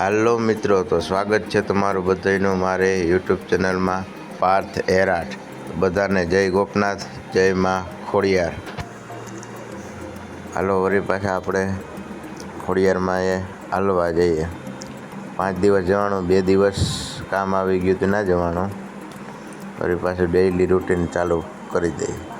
હાલો મિત્રો, તો સ્વાગત છે તમારું બધાનું મારે યુટ્યુબ ચેનલમાં પાર્થ એરાટ. બધાને જય ગોપનાથ, જય માં ખોડિયાર. હાલો, વળી પાછા આપણે ખોડિયારમાં એ હાલવા જઈએ. પાંચ દિવસ જવાનું, બે દિવસ કામ આવી ગયું તો ના જવાનું. વળી પાછું ડેઇલી રૂટીન ચાલુ કરી દઈએ.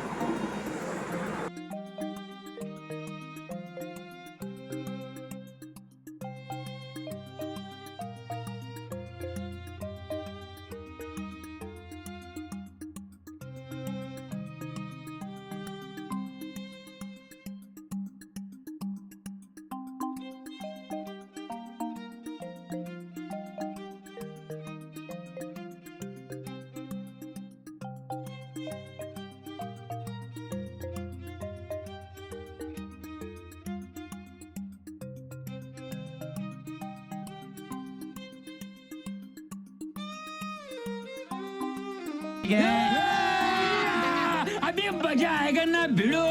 अभी मजा आएगा ना भिड़ो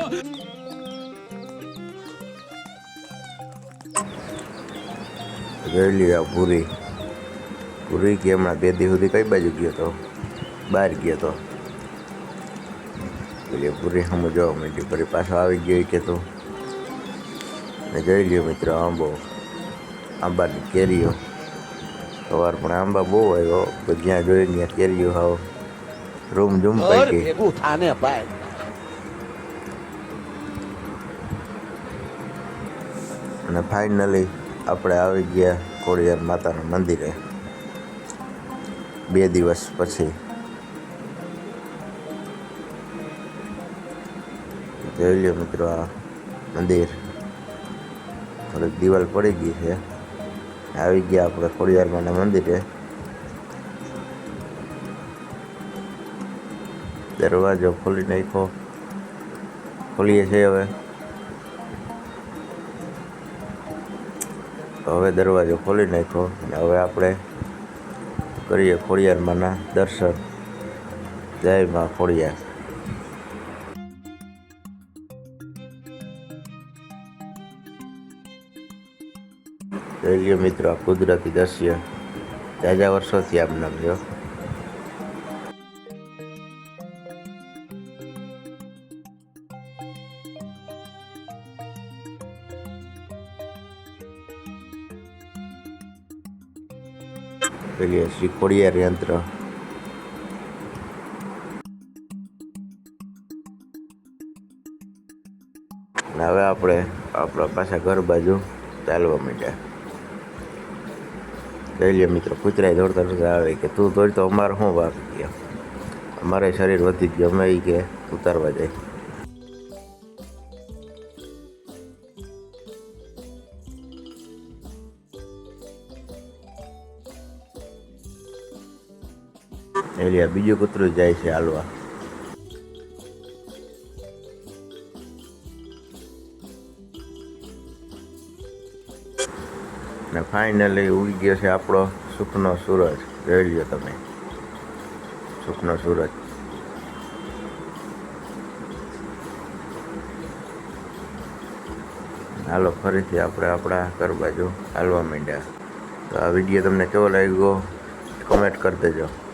જોઈ લઈએ આ પૂરી પૂરી કે હમણાં બે દી સુધી કઈ બાજુ ગયો તો બહાર ગયો તો એટલે પૂરી સામે જોવા માંડી ફરી પાછો આવી ગયો કે તો ને જોઈ લ્યો મિત્રો આંબો આંબાની કેરીઓ સવાર પણ આંબા બહુ આવ્યો તો જ્યાં જોઈ ત્યાં કેરીઓ હાવ રૂમ ઝૂમ પૈકી. ભેગું થાને ભાઈ. અને ફાઇનલી આપણે આવી ગયા ખોડિયાર માતાના મંદિરે. બે દિવસ પછી. જોઈ લ્યો મિત્રો આ મંદિર. થોડીક દિવાલ પડી ગઈ છે. આવી ગયા આપણે ખોડિયારમાંના મંદિરે. દરવાજો ખોલી નાખ્યો. ખોલીએ છીએ હવે. હવે દરવાજો ખોલી નાખ્યો અને હવે આપણે કરીએ ખોડિયારમાંના દર્શન. જય માં ખોડિયાર. જોઈ મિત્રો, કુદરતી દ્રશ્ય. જાજા વર્ષોથી આમ જો પેલી શ્રી ખોડિયાર યંત્ર હવે આપણે આપણા પાછા ઘર બાજુ ચાલવા માંડ્યા જોઈ લે મિત્રો કૂતરાય દોડતા દોડતા આવે કે તું દોડતો અમારે શું વાગ ગયા અમારે શરીર વધી ગયું અમે કે ઉતારવા જાય એટલે આ બીજું કૂતરું જાય છે હાલવા. ને ફાઇનલી ઉગી ગયો છે આપણો સુખનો સૂરજ. જોઈ લ્યો તમે. સુખનો સૂરજ. હાલો, ફરીથી આપણે આપણા ઘર બાજુ હાલવા માંડ્યા. તો આ વીડિયો તમને કેવો લાગ્યો? કોમેન્ટ કરી દેજો.